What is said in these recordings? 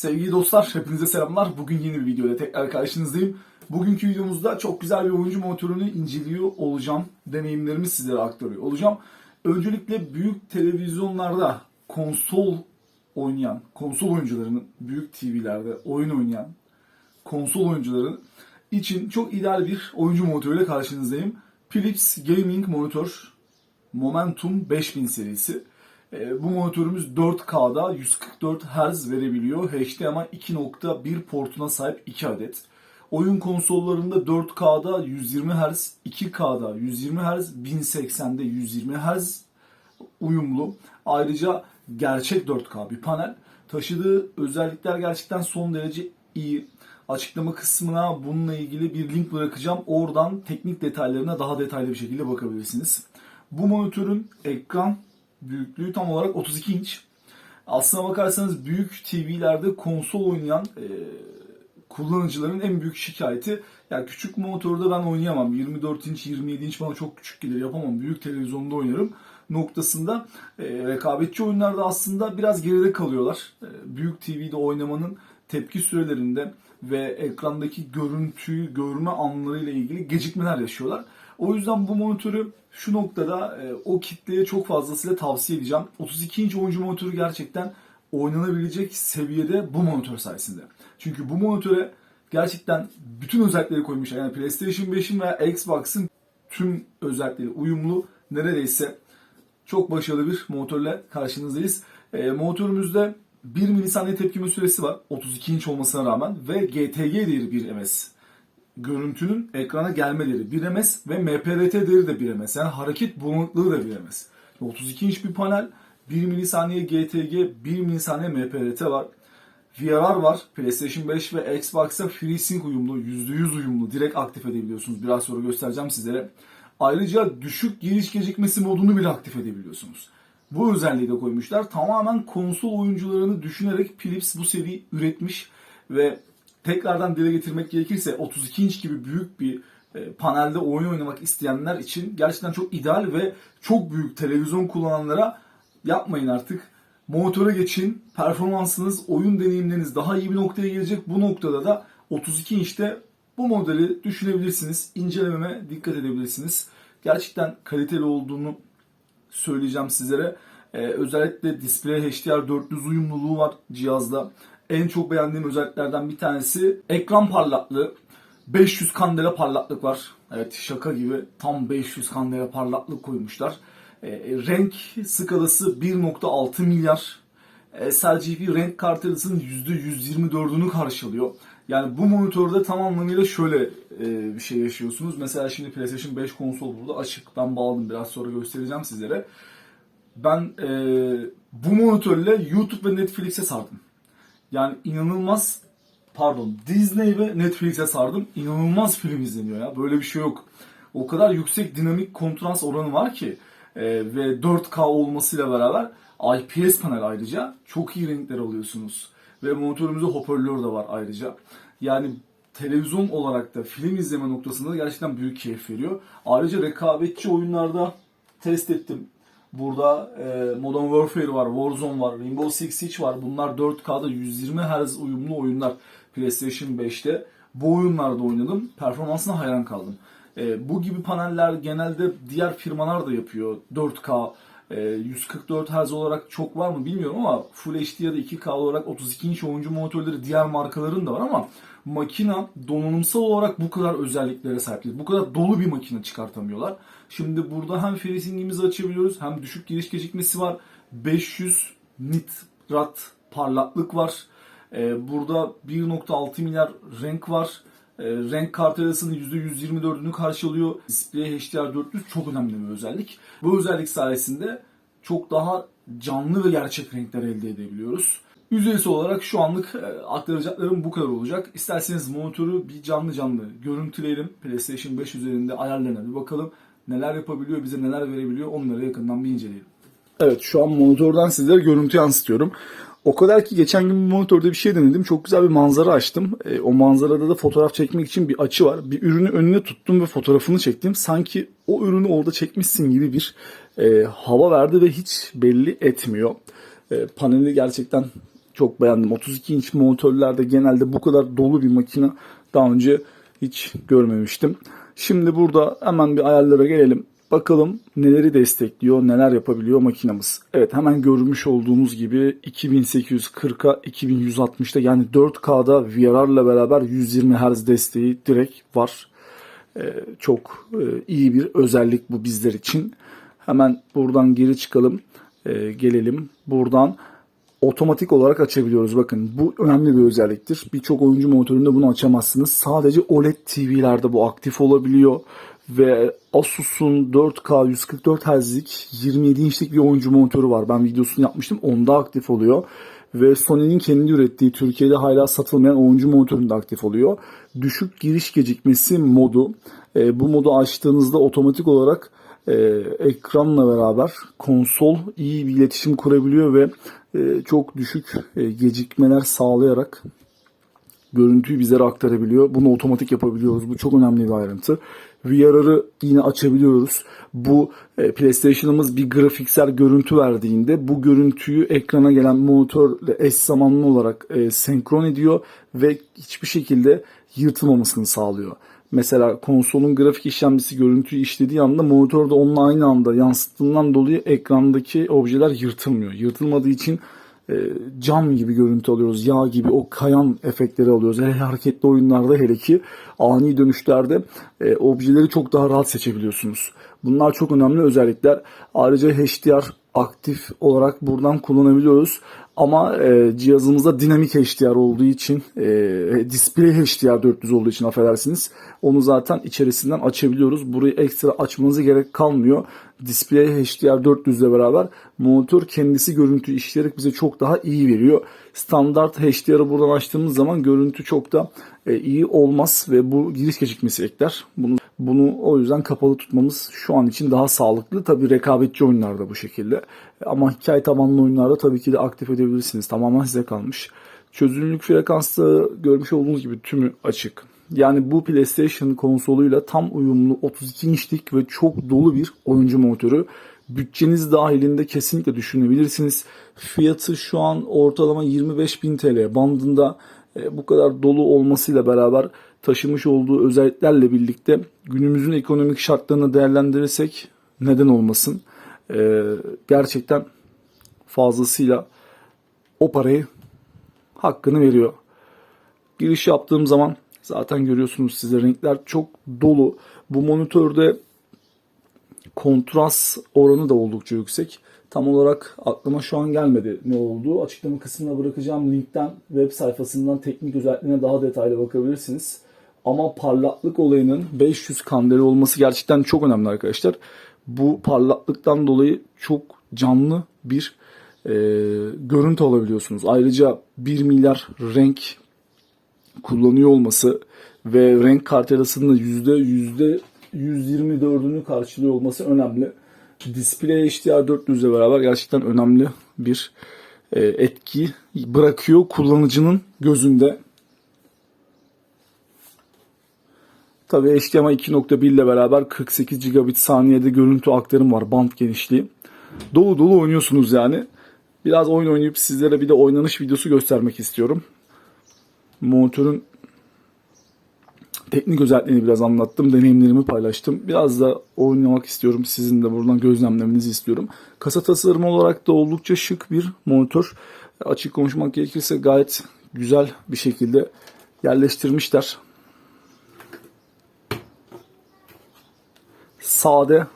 Sevgili dostlar, hepinize selamlar. Bugün yeni bir videoyla tekrar karşınızdayım. Bugünkü videomuzda çok güzel bir oyuncu motorunu inceliyor olacağım. Deneyimlerimi sizlere aktarıyor olacağım. Öncelikle büyük televizyonlarda konsol oynayan, konsol oyuncularının büyük TV'lerde oyun oynayan konsol oyuncuların için çok ideal bir oyuncu monitörüyle karşınızdayım. Philips Gaming Monitor Momentum 5000 serisi. Ee, bu monitörümüz 4K'da 144 Hz verebiliyor. HDMI 2.1 portuna sahip 2 adet. Oyun konsollarında 4K'da 120 Hz, 2K'da 120 Hz, 1080'de 120 Hz uyumlu. Ayrıca gerçek 4K bir panel. Taşıdığı özellikler gerçekten son derece iyi. Açıklama kısmına bununla ilgili bir link bırakacağım. Oradan teknik detaylarına daha detaylı bir şekilde bakabilirsiniz. Bu monitörün ekran büyüklüğü tam olarak 32 inç. Aslına bakarsanız büyük TV'lerde konsol oynayan e, kullanıcıların en büyük şikayeti ya küçük monitörde ben oynayamam. 24 inç, 27 inç bana çok küçük gelir yapamam. Büyük televizyonda oynarım noktasında e, rekabetçi oyunlarda aslında biraz geride kalıyorlar. E, büyük TV'de oynamanın tepki sürelerinde ve ekrandaki görüntüyü görme anlarıyla ilgili gecikmeler yaşıyorlar. O yüzden bu monitörü şu noktada e, o kitleye çok fazlasıyla tavsiye edeceğim. 32 inç oyuncu monitörü gerçekten oynanabilecek seviyede bu monitör sayesinde. Çünkü bu monitöre gerçekten bütün özellikleri koymuşlar. Yani PlayStation 5'in veya Xbox'ın tüm özellikleri uyumlu neredeyse çok başarılı bir monitörle karşınızdayız. E, monitörümüzde 1 milisaniye tepkime süresi var 32 inç olmasına rağmen ve GTG değeri 1 ms. Görüntünün ekrana gelme değeri 1 ms ve MPRT değeri de 1 ms. Yani hareket bulanıklığı da 1 ms. 32 inç bir panel, 1 milisaniye GTG, 1 milisaniye MPRT var. VRR var. PlayStation 5 ve Xbox'a FreeSync uyumlu, %100 uyumlu. Direkt aktif edebiliyorsunuz. Biraz sonra göstereceğim sizlere. Ayrıca düşük giriş gecikmesi modunu bile aktif edebiliyorsunuz. Bu özelliği de koymuşlar. Tamamen konsol oyuncularını düşünerek Philips bu seriyi üretmiş ve tekrardan dile getirmek gerekirse 32 inç gibi büyük bir e, panelde oyun oynamak isteyenler için gerçekten çok ideal ve çok büyük televizyon kullananlara yapmayın artık. Monitöre geçin. Performansınız, oyun deneyimleriniz daha iyi bir noktaya gelecek. Bu noktada da 32 inçte bu modeli düşünebilirsiniz. İncelememe dikkat edebilirsiniz. Gerçekten kaliteli olduğunu söyleyeceğim sizlere. Ee, özellikle Display HDR 400 uyumluluğu var cihazda. En çok beğendiğim özelliklerden bir tanesi ekran parlaklığı. 500 kandela parlaklık var. Evet şaka gibi tam 500 kandela parlaklık koymuşlar. Ee, renk skalası 1.6 milyar. Ee, sRGB renk kartlarının %124'ünü karşılıyor. Yani bu monitörde tam anlamıyla şöyle e, bir şey yaşıyorsunuz. Mesela şimdi PlayStation 5 konsol burada açık. Ben bağladım biraz sonra göstereceğim sizlere. Ben e, bu monitörle YouTube ve Netflix'e sardım. Yani inanılmaz pardon Disney ve Netflix'e sardım. İnanılmaz film izleniyor ya. Böyle bir şey yok. O kadar yüksek dinamik kontrast oranı var ki e, ve 4K olmasıyla beraber IPS panel ayrıca çok iyi renkler alıyorsunuz. Ve monitörümüzde hoparlör de var ayrıca. Yani televizyon olarak da film izleme noktasında da gerçekten büyük keyif veriyor. Ayrıca rekabetçi oyunlarda test ettim. Burada e, Modern Warfare var, Warzone var, Rainbow Six Siege var. Bunlar 4K'da 120 Hz uyumlu oyunlar PlayStation 5'te. Bu oyunlarda oynadım. Performansına hayran kaldım. E, bu gibi paneller genelde diğer firmalar da yapıyor. 4K, e, 144 Hz olarak çok var mı bilmiyorum ama Full HD ya da 2K olarak 32 inç oyuncu monitörleri diğer markaların da var ama makina donanımsal olarak bu kadar özelliklere sahip değil. Bu kadar dolu bir makine çıkartamıyorlar. Şimdi burada hem FreeSync'imizi açabiliyoruz hem düşük giriş gecikmesi var. 500 nitrat parlaklık var. Ee, burada 1.6 milyar renk var. Ee, renk kartı arasının %124'ünü karşılıyor. Display HDR 400 çok önemli bir özellik. Bu özellik sayesinde çok daha canlı ve gerçek renkler elde edebiliyoruz. Yüzeysel olarak şu anlık e, aktaracaklarım bu kadar olacak. İsterseniz monitörü bir canlı canlı görüntüleyelim. PlayStation 5 üzerinde ayarlarına bir bakalım. Neler yapabiliyor, bize neler verebiliyor onları yakından bir inceleyelim. Evet şu an monitörden sizlere görüntü yansıtıyorum. O kadar ki geçen gün monitörde bir şey denedim. Çok güzel bir manzara açtım. E, o manzarada da fotoğraf çekmek için bir açı var. Bir ürünü önüne tuttum ve fotoğrafını çektim. Sanki o ürünü orada çekmişsin gibi bir e, hava verdi ve hiç belli etmiyor. E, paneli gerçekten çok beğendim. 32 inç monitörlerde genelde bu kadar dolu bir makine daha önce hiç görmemiştim. Şimdi burada hemen bir ayarlara gelelim. Bakalım neleri destekliyor, neler yapabiliyor makinamız. Evet hemen görmüş olduğunuz gibi 2840'a 2160'da yani 4K'da VR'la beraber 120 Hz desteği direkt var. Ee, çok e, iyi bir özellik bu bizler için. Hemen buradan geri çıkalım. Ee, gelelim. Buradan otomatik olarak açabiliyoruz. Bakın bu önemli bir özelliktir. Birçok oyuncu monitöründe bunu açamazsınız. Sadece OLED TV'lerde bu aktif olabiliyor. Ve Asus'un 4K 144 Hz'lik 27 inçlik bir oyuncu monitörü var. Ben videosunu yapmıştım. Onda aktif oluyor. Ve Sony'nin kendi ürettiği Türkiye'de hala satılmayan oyuncu monitöründe aktif oluyor. Düşük giriş gecikmesi modu. E, bu modu açtığınızda otomatik olarak e, ekranla beraber konsol iyi bir iletişim kurabiliyor ve çok düşük e, gecikmeler sağlayarak görüntüyü bizlere aktarabiliyor. Bunu otomatik yapabiliyoruz. Bu çok önemli bir ayrıntı. VR'ı yine açabiliyoruz. Bu e, PlayStation'ımız bir grafiksel görüntü verdiğinde bu görüntüyü ekrana gelen monitörle eş zamanlı olarak e, senkron ediyor ve hiçbir şekilde yırtılmamasını sağlıyor. Mesela konsolun grafik işlemcisi görüntüyü işlediği anda monitörde onunla aynı anda yansıttığından dolayı ekrandaki objeler yırtılmıyor. Yırtılmadığı için e, cam gibi görüntü alıyoruz. Yağ gibi o kayan efektleri alıyoruz. Hele hareketli oyunlarda hele ki ani dönüşlerde e, objeleri çok daha rahat seçebiliyorsunuz. Bunlar çok önemli özellikler. Ayrıca HDR aktif olarak buradan kullanabiliyoruz. Ama e, cihazımızda dinamik HDR olduğu için, e, display HDR 400 olduğu için affedersiniz. Onu zaten içerisinden açabiliyoruz. Burayı ekstra açmanıza gerek kalmıyor. Display HDR 400 ile beraber monitör kendisi görüntü işleyerek bize çok daha iyi veriyor. Standart HDR'ı buradan açtığımız zaman görüntü çok da e, iyi olmaz ve bu giriş gecikmesi ekler. Bunu bunu o yüzden kapalı tutmamız şu an için daha sağlıklı. Tabi rekabetçi oyunlarda bu şekilde. Ama hikaye tabanlı oyunlarda tabii ki de aktif edebilirsiniz. Tamamen size kalmış. Çözünürlük frekansta görmüş olduğunuz gibi tümü açık. Yani bu PlayStation konsoluyla tam uyumlu 32 inçlik ve çok dolu bir oyuncu monitörü. Bütçeniz dahilinde kesinlikle düşünebilirsiniz. Fiyatı şu an ortalama 25.000 TL bandında bu kadar dolu olmasıyla beraber taşımış olduğu özelliklerle birlikte günümüzün ekonomik şartlarını değerlendirirsek neden olmasın? E, gerçekten fazlasıyla o parayı hakkını veriyor. Giriş yaptığım zaman zaten görüyorsunuz size renkler çok dolu. Bu monitörde kontrast oranı da oldukça yüksek. Tam olarak aklıma şu an gelmedi ne olduğu. Açıklama kısmına bırakacağım linkten web sayfasından teknik özelliklerine daha detaylı bakabilirsiniz. Ama parlaklık olayının 500 kandeli olması gerçekten çok önemli arkadaşlar. Bu parlaklıktan dolayı çok canlı bir e, görüntü alabiliyorsunuz. Ayrıca 1 milyar renk kullanıyor olması ve renk kartelasının yüzde yüzde 124'ünü karşılıyor olması önemli. Display HDR 400 ile beraber gerçekten önemli bir e, etki bırakıyor kullanıcının gözünde. Tabii HDMI 2.1 ile beraber 48 gigabit saniyede görüntü aktarım var band genişliği. Dolu dolu oynuyorsunuz yani. Biraz oyun oynayıp sizlere bir de oynanış videosu göstermek istiyorum. Monitörün teknik özelliklerini biraz anlattım. Deneyimlerimi paylaştım. Biraz da oynamak istiyorum. Sizin de buradan gözlemlemenizi istiyorum. Kasa tasarımı olarak da oldukça şık bir monitör. Açık konuşmak gerekirse gayet güzel bir şekilde yerleştirmişler. Sade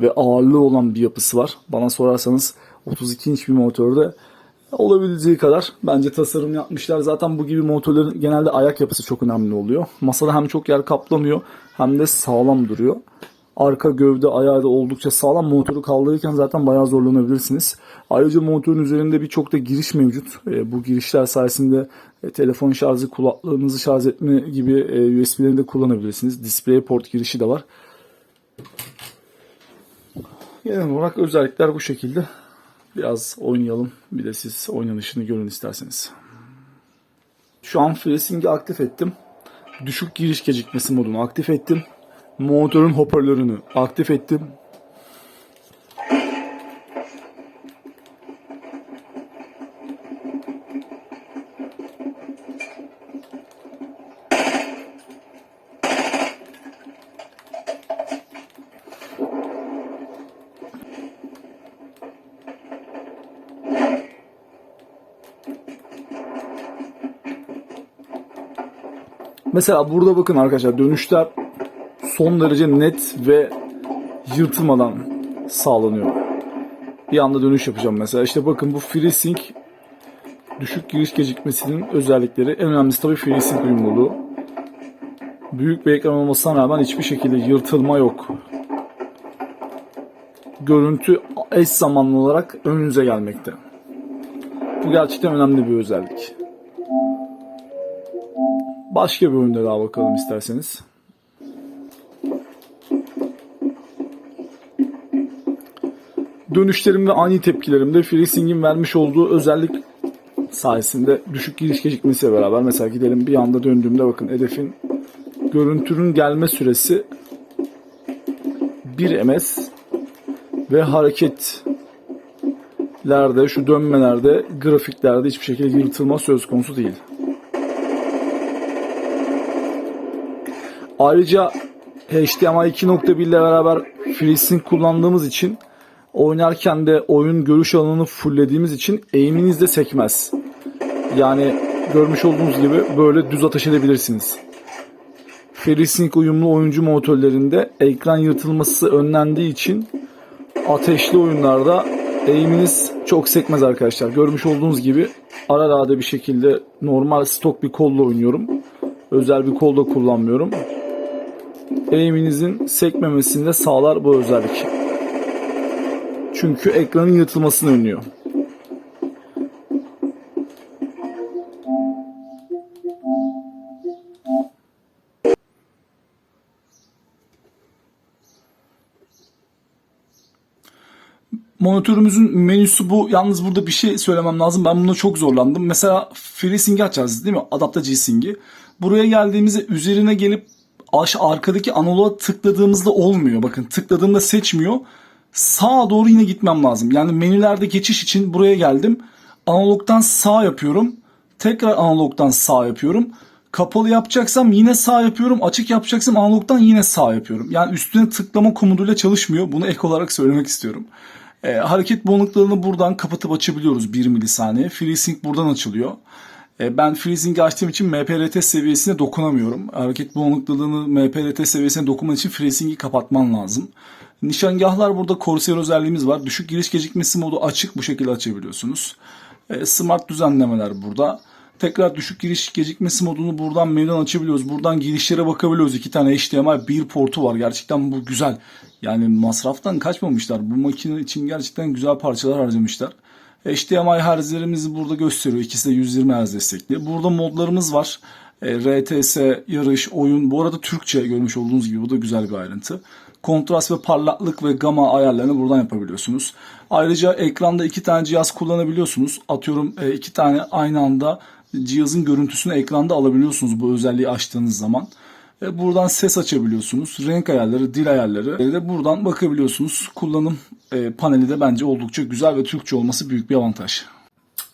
ve ağırlığı olan bir yapısı var. Bana sorarsanız 32 inç bir monitörde olabildiği kadar bence tasarım yapmışlar. Zaten bu gibi motorların genelde ayak yapısı çok önemli oluyor. Masada hem çok yer kaplamıyor hem de sağlam duruyor. Arka gövde ayağı da oldukça sağlam. Motoru kaldırırken zaten bayağı zorlanabilirsiniz. Ayrıca motorun üzerinde birçok da giriş mevcut. E, bu girişler sayesinde e, telefon şarjı, kulaklığınızı şarj etme gibi e, USB'lerini de kullanabilirsiniz. Display port girişi de var. Genel olarak özellikler bu şekilde. Biraz oynayalım. Bir de siz oynanışını görün isterseniz. Şu an FreeSync'i aktif ettim. Düşük giriş gecikmesi modunu aktif ettim. Monitörün hoparlörünü aktif ettim. Mesela burada bakın arkadaşlar dönüşler son derece net ve yırtılmadan sağlanıyor. Bir anda dönüş yapacağım mesela. İşte bakın bu FreeSync düşük giriş gecikmesinin özellikleri. En önemlisi tabii FreeSync uyumluluğu. Büyük bir ekran olmasına rağmen hiçbir şekilde yırtılma yok. Görüntü eş zamanlı olarak önünüze gelmekte. Bu gerçekten önemli bir özellik. Başka bir oyunda daha bakalım isterseniz. Dönüşlerim ve ani tepkilerimde FreeSync'in vermiş olduğu özellik sayesinde düşük giriş gecikmesiyle beraber mesela gidelim bir anda döndüğümde bakın hedefin görüntünün gelme süresi 1 ms ve hareketlerde şu dönmelerde grafiklerde hiçbir şekilde yırtılma söz konusu değil. Ayrıca HDMI 2.1 ile beraber FreeSync kullandığımız için oynarken de oyun görüş alanını fulllediğimiz için eğiminiz de sekmez. Yani görmüş olduğunuz gibi böyle düz ateş edebilirsiniz. FreeSync uyumlu oyuncu monitörlerinde ekran yırtılması önlendiği için ateşli oyunlarda eğiminiz çok sekmez arkadaşlar. Görmüş olduğunuz gibi arada bir şekilde normal stok bir kolla oynuyorum. Özel bir kol da kullanmıyorum. Eğiminizin sekmemesini de sağlar bu özellik. Çünkü ekranın yırtılmasını önlüyor. Monitörümüzün menüsü bu. Yalnız burada bir şey söylemem lazım. Ben buna çok zorlandım. Mesela FreeSync'i açacağız değil mi? Adapta G-Sync'i. Buraya geldiğimizde üzerine gelip aş arkadaki analoğa tıkladığımızda olmuyor. Bakın tıkladığımda seçmiyor. Sağa doğru yine gitmem lazım. Yani menülerde geçiş için buraya geldim. Analogdan sağ yapıyorum. Tekrar analogdan sağ yapıyorum. Kapalı yapacaksam yine sağ yapıyorum. Açık yapacaksam analogdan yine sağ yapıyorum. Yani üstüne tıklama komutuyla çalışmıyor. Bunu ek olarak söylemek istiyorum. E, hareket bulanıklarını buradan kapatıp açabiliyoruz 1 milisaniye. FreeSync buradan açılıyor. E, ben FreeSync'i açtığım için MPRT seviyesine dokunamıyorum. Hareket bulanıklılığını MPRT seviyesine dokunman için FreeSync'i kapatman lazım. Nişangahlar burada Corsair özelliğimiz var. Düşük giriş gecikmesi modu açık bu şekilde açabiliyorsunuz. E, smart düzenlemeler burada. Tekrar düşük giriş gecikmesi modunu buradan menüden açabiliyoruz. Buradan girişlere bakabiliyoruz. İki tane HDMI bir portu var. Gerçekten bu güzel. Yani masraftan kaçmamışlar. Bu makine için gerçekten güzel parçalar harcamışlar. HDMI herzlerimizi burada gösteriyor. İkisi de 120 Hz destekli. Burada modlarımız var. E, RTS, yarış, oyun. Bu arada Türkçe görmüş olduğunuz gibi bu da güzel bir ayrıntı. Kontrast ve parlaklık ve gama ayarlarını buradan yapabiliyorsunuz. Ayrıca ekranda iki tane cihaz kullanabiliyorsunuz. Atıyorum e, iki tane aynı anda cihazın görüntüsünü ekranda alabiliyorsunuz bu özelliği açtığınız zaman. E, Buradan ses açabiliyorsunuz. Renk ayarları, dil ayarları de buradan bakabiliyorsunuz. Kullanım e, paneli de bence oldukça güzel ve Türkçe olması büyük bir avantaj.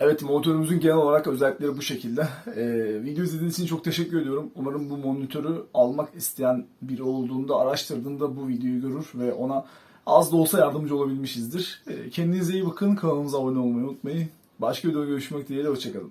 Evet monitörümüzün genel olarak özellikleri bu şekilde. Ee, video izlediğiniz için çok teşekkür ediyorum. Umarım bu monitörü almak isteyen biri olduğunda araştırdığında bu videoyu görür ve ona az da olsa yardımcı olabilmişizdir. Ee, kendinize iyi bakın. Kanalımıza abone olmayı unutmayın. Başka videoda görüşmek dileğiyle. Hoşçakalın.